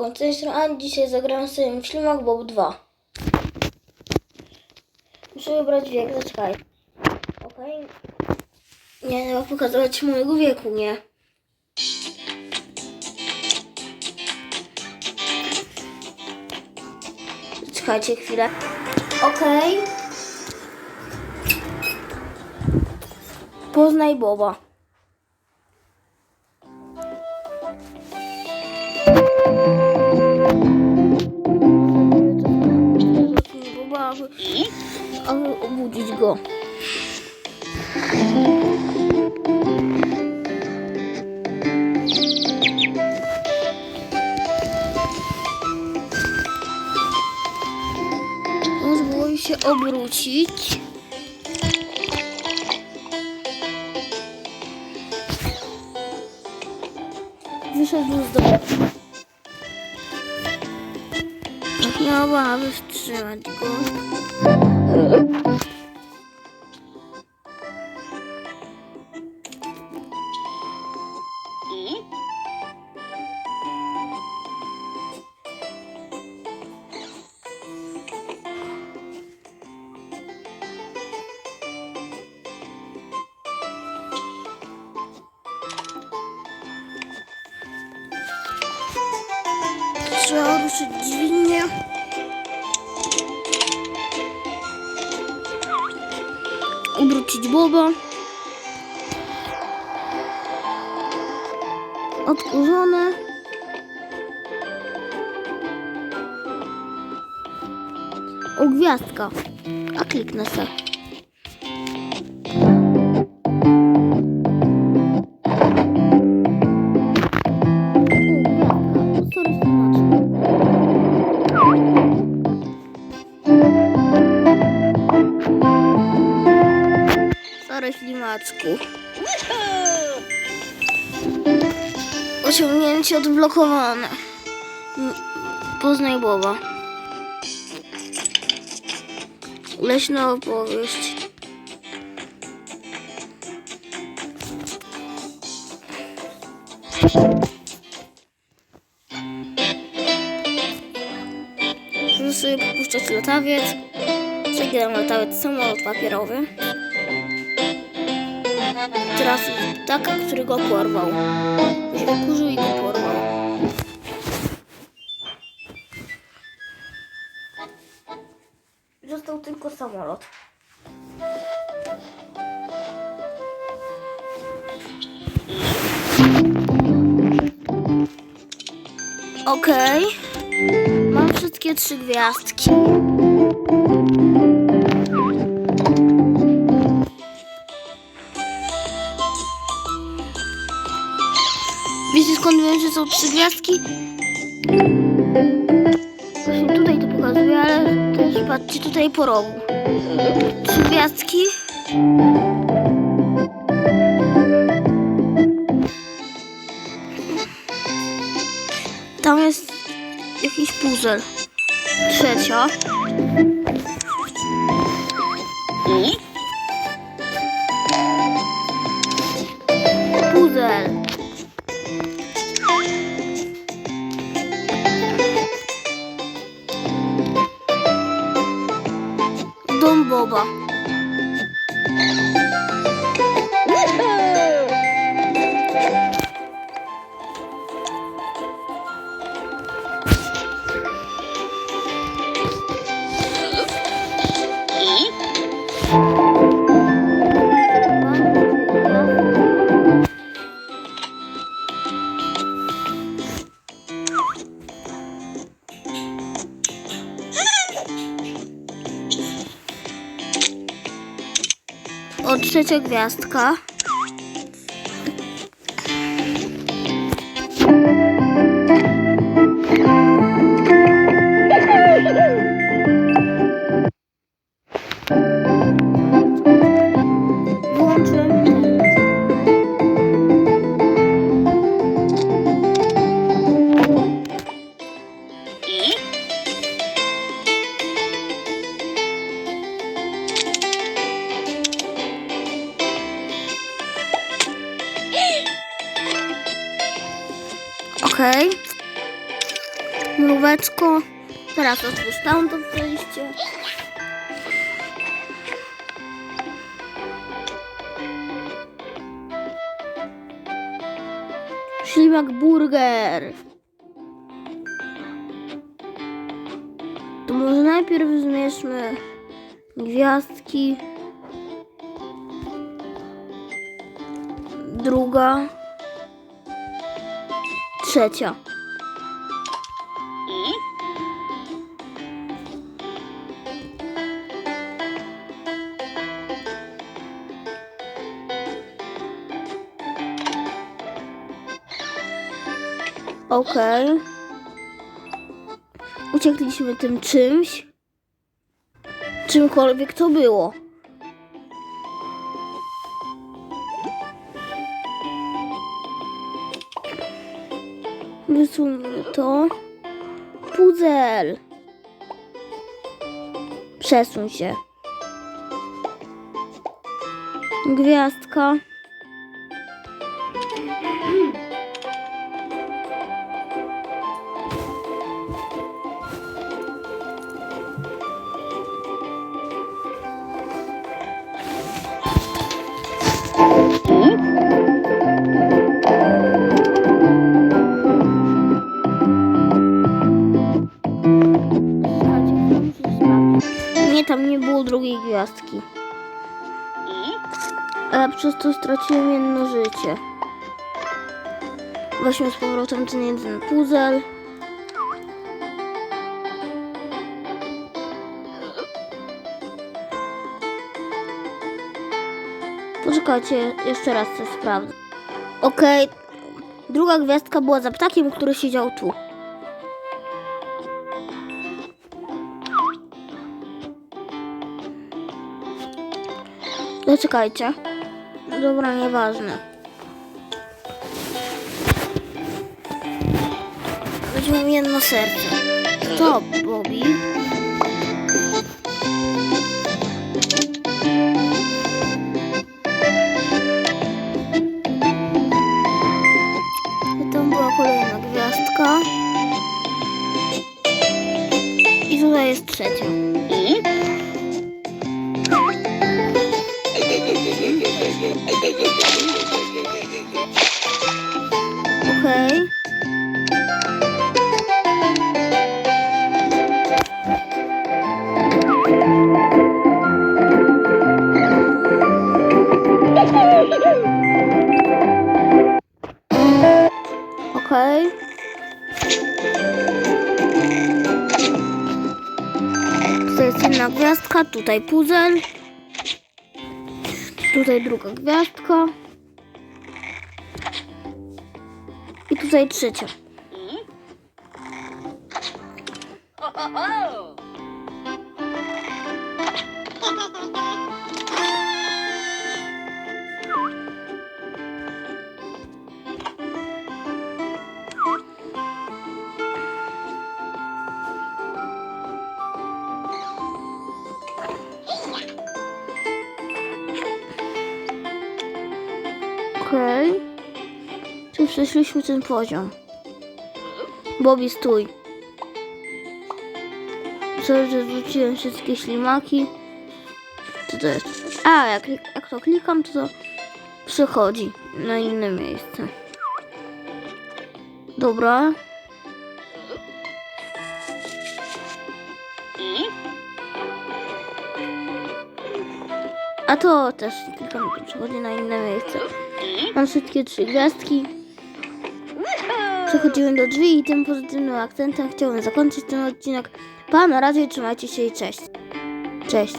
Siemanko, to jest Roan. Dzisiaj zagram sobie w Ślimak Bob 2. Muszę wybrać wiek, zaczekaj. Okej. Nie, nie ma pokazywać mojego wieku, nie. Czekajcie chwilę. Okej. Poznaj Boba. i obudzić go. Może było się obrócić. Wyszedł z domu. Obawy wstrzymać go. Trzeba ruszyć dźwignię. Obrócić Boba. Odkurzone. O gwiazdka. A kliknę se. Ślimaczku. Osiągnięcie odblokowane. Poznaj Boba. Leśna opowieść. Muszę sobie popuszczać latawiec. Przegram latawiec samolot papierowy. Teraz ptaka, który go porwał. Się wkurzył i go porwał. Został tylko samolot. Okej. Mam wszystkie trzy gwiazdki. Wiecie skąd wiem, że są trzy gwiazdki? Właśnie tutaj to pokazuje, ale też patrzcie tutaj po rogu. Trzy gwiazdki. Tam jest jakiś puzzle. Trzecia. Puzzle. Dom Boba. O, trzecia gwiazdka. Mróweczko. Teraz otwórz tamto przejście. Ślimak burger. To może najpierw zmierzmy gwiazdki. Druga. Trzecia. Okej. Uciekliśmy tym czymś. Czymkolwiek to było. Wysuńmy to. Pudzel. Przesuń się. Gwiazdka. A przez to straciłem jedno życie. Weźmy z powrotem ten jeden puzzle. Poczekajcie, jeszcze raz coś sprawdzę. Okej, druga gwiazdka była za ptakiem, który siedział tu. Zaczekajcie. Dobra, nieważne. Weźmiemy jedno serce. To Bobby. Okej. Okej. Tutaj jest jedna gwiazdka, tutaj puzzle. Tutaj druga gwiazdka. I tutaj trzecia. Przeszliśmy ten poziom? Bobby, stój. Sorry, że zwróciłem wszystkie ślimaki. Co to jest? A, jak, jak to klikam, to to przechodzi na inne miejsce. Dobra. A to też klikam, to przechodzi na inne miejsce. Mam wszystkie trzy gwiazdki. Przechodzimy do drzwi i tym pozytywnym akcentem chciałbym zakończyć ten odcinek. Pa, na razie, trzymajcie się i cześć. Cześć.